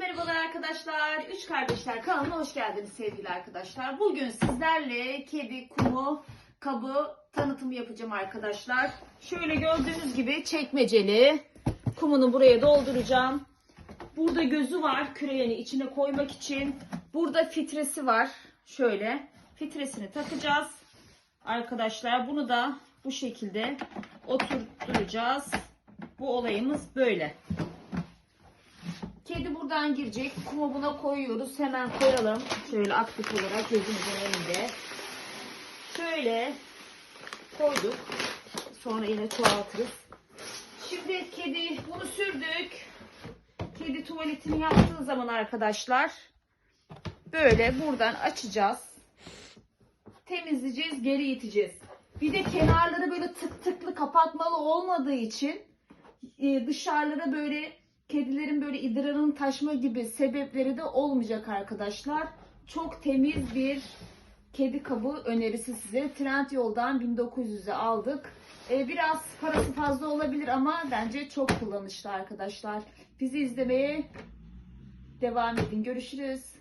merhabalar arkadaşlar. Üç Kardeşler kanalına hoş geldiniz sevgili arkadaşlar. Bugün sizlerle kedi, kumu, kabı tanıtımı yapacağım arkadaşlar. Şöyle gördüğünüz gibi çekmeceli. Kumunu buraya dolduracağım. Burada gözü var küreyeni içine koymak için. Burada fitresi var. Şöyle fitresini takacağız. Arkadaşlar bunu da bu şekilde oturtturacağız. Bu olayımız böyle. Kedi buradan girecek. Kumu buna koyuyoruz. Hemen koyalım. Şöyle aktif olarak gözümüzün önünde. Şöyle koyduk. Sonra yine çoğaltırız. Şimdi kedi bunu sürdük. Kedi tuvaletini yaptığı zaman arkadaşlar böyle buradan açacağız. Temizleyeceğiz, geri iteceğiz. Bir de kenarları böyle tık tıklı kapatmalı olmadığı için e, dışarılara böyle kedilerin böyle idrarının taşma gibi sebepleri de olmayacak arkadaşlar. Çok temiz bir kedi kabı önerisi size. Trendyol'dan 1900'e aldık. E, biraz parası fazla olabilir ama bence çok kullanışlı arkadaşlar. Bizi izlemeye devam edin. Görüşürüz.